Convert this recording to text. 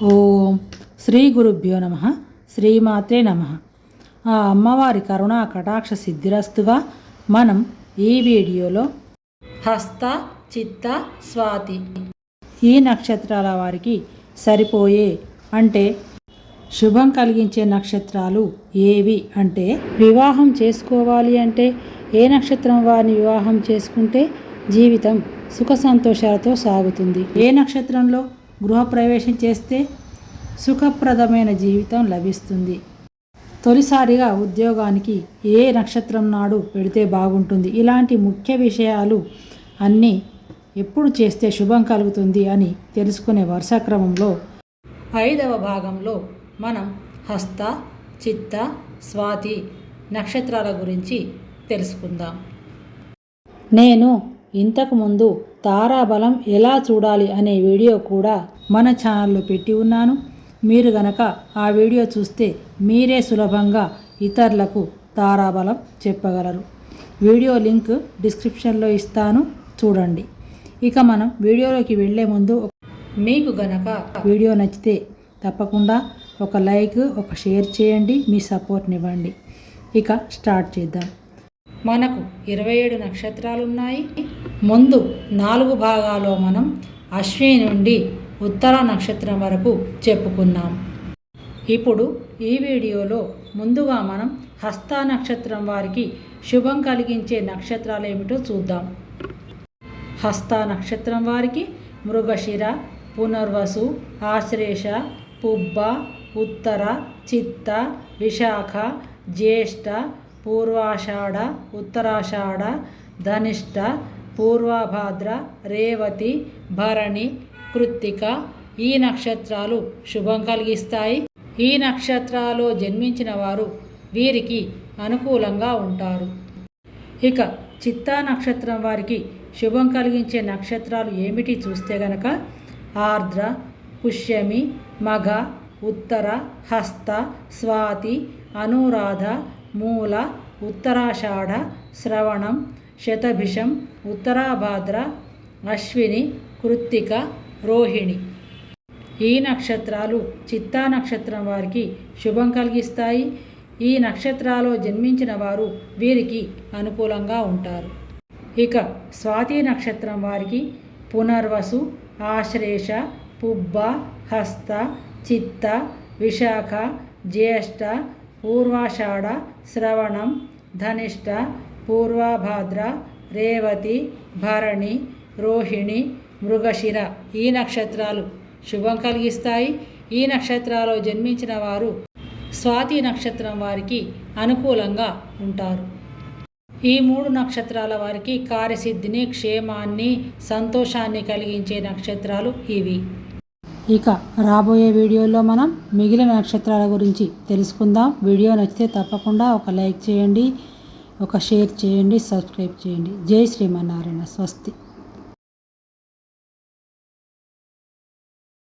ఓం శ్రీ గురుభ్యో నమ శ్రీమాత్రే నమ. ఆ అమ్మవారి కరుణా కటాక్ష సిద్ధిరస్తుగా మనం ఈ వీడియోలో హస్త చిత్త స్వాతి ఈ నక్షత్రాల వారికి సరిపోయే అంటే శుభం కలిగించే నక్షత్రాలు ఏవి అంటే వివాహం చేసుకోవాలి అంటే ఏ నక్షత్రం వారిని వివాహం చేసుకుంటే జీవితం సుఖ సంతోషాలతో సాగుతుంది. ఏ నక్షత్రంలో గృహప్రవేశం చేస్తే సుఖప్రదమైన జీవితం లభిస్తుంది. తొలిసారిగా ఉద్యోగానికి ఏ నక్షత్రం నాడు పెడితే బాగుంటుంది? ఇలాంటి ముఖ్య విషయాలు అన్నీ ఎప్పుడు చేస్తే శుభం కలుగుతుంది అని తెలుసుకునే వరుస క్రమంలో ఐదవ భాగంలో మనం హస్త చిత్త స్వాతి నక్షత్రాల గురించి తెలుసుకుందాం. నేను ఇంతకుముందు తారాబలం ఎలా చూడాలి అనే వీడియో కూడా మన ఛానల్లో పెట్టి ఉన్నాను. మీరు గనక ఆ వీడియో చూస్తే మీరే సులభంగా ఇతరులకు తారాబలం చెప్పగలరు. వీడియో లింక్ డిస్క్రిప్షన్లో ఇస్తాను. చూడండి. ఇక మనం వీడియోలోకి వెళ్ళే ముందు మీకు గనక వీడియో నచ్చితే తప్పకుండా ఒక లైక్ ఒక షేర్ చేయండి. మీ సపోర్ట్నివ్వండి ఇక స్టార్ట్ చేద్దాం. మనకు ఇరవై ఏడు నక్షత్రాలు ఉన్నాయి ముందు నాలుగు భాగాల్లో మనం అశ్విని నుండి ఉత్తర నక్షత్రం వరకు చెప్పుకున్నాం. ఇప్పుడు ఈ వీడియోలో ముందుగా మనం హస్త నక్షత్రం వారికి శుభం కలిగించే నక్షత్రాలు ఏమిటో చూద్దాం. హస్త నక్షత్రం వారికి మృగశిర పునర్వసు ఆశ్లేష పుబ్బ ఉత్తర చిత్త విశాఖ జ్యేష్ఠ పూర్వాషాఢ ఉత్తరాషాఢ ధనిష్ట పూర్వభాద్ర రేవతి భరణి కృత్తిక ఈ నక్షత్రాలు శుభం కలిగిస్తాయి. ఈ నక్షత్రాలు జన్మించిన వారు వీరికి అనుకూలంగా ఉంటారు. ఇక చిత్తా నక్షత్రం వారికి శుభం కలిగించే నక్షత్రాలు ఏమిటి చూస్తే గనక ఆర్ద్ర పుష్యమి మఘ ఉత్తర హస్త స్వాతి అనురాధ మూల ఉత్తరాషాఢ శ్రవణం శతభిషం ఉత్తరాభాద్ర అశ్విని కృత్తిక రోహిణి. ఈ నక్షత్రాలు చిత్తా నక్షత్రం వారికి శుభం కలిగిస్తాయి. ఈ నక్షత్రాల్లో జన్మించిన వారు వీరికి అనుకూలంగా ఉంటారు. ఇక స్వాతి నక్షత్రం వారికి పునర్వసు ఆశ్లేష పుబ్బ హస్త చిత్త విశాఖ జ్యేష్ఠ పూర్వాషాఢ శ్రవణం ధనిష్ట పూర్వభాద్ర రేవతి భరణి రోహిణి మృగశిర ఈ నక్షత్రాలు శుభం కలిగిస్తాయి. ఈ నక్షత్రాల్లో జన్మించిన వారు స్వాతి నక్షత్రం వారికి అనుకూలంగా ఉంటారు. ఈ మూడు నక్షత్రాల వారికి కార్యసిద్ధిని క్షేమాన్ని సంతోషాన్ని కలిగించే నక్షత్రాలు ఇవి. ఇక రాబోయే వీడియోలో మనం మిగిలిన నక్షత్రాల గురించి తెలుసుకుందాం. వీడియో నచ్చితే తప్పకుండా ఒక లైక్ చేయండి. ఒక షేర్ చేయండి సబ్స్క్రైబ్ చేయండి. జై శ్రీమన్నారాయణ స్వస్తి.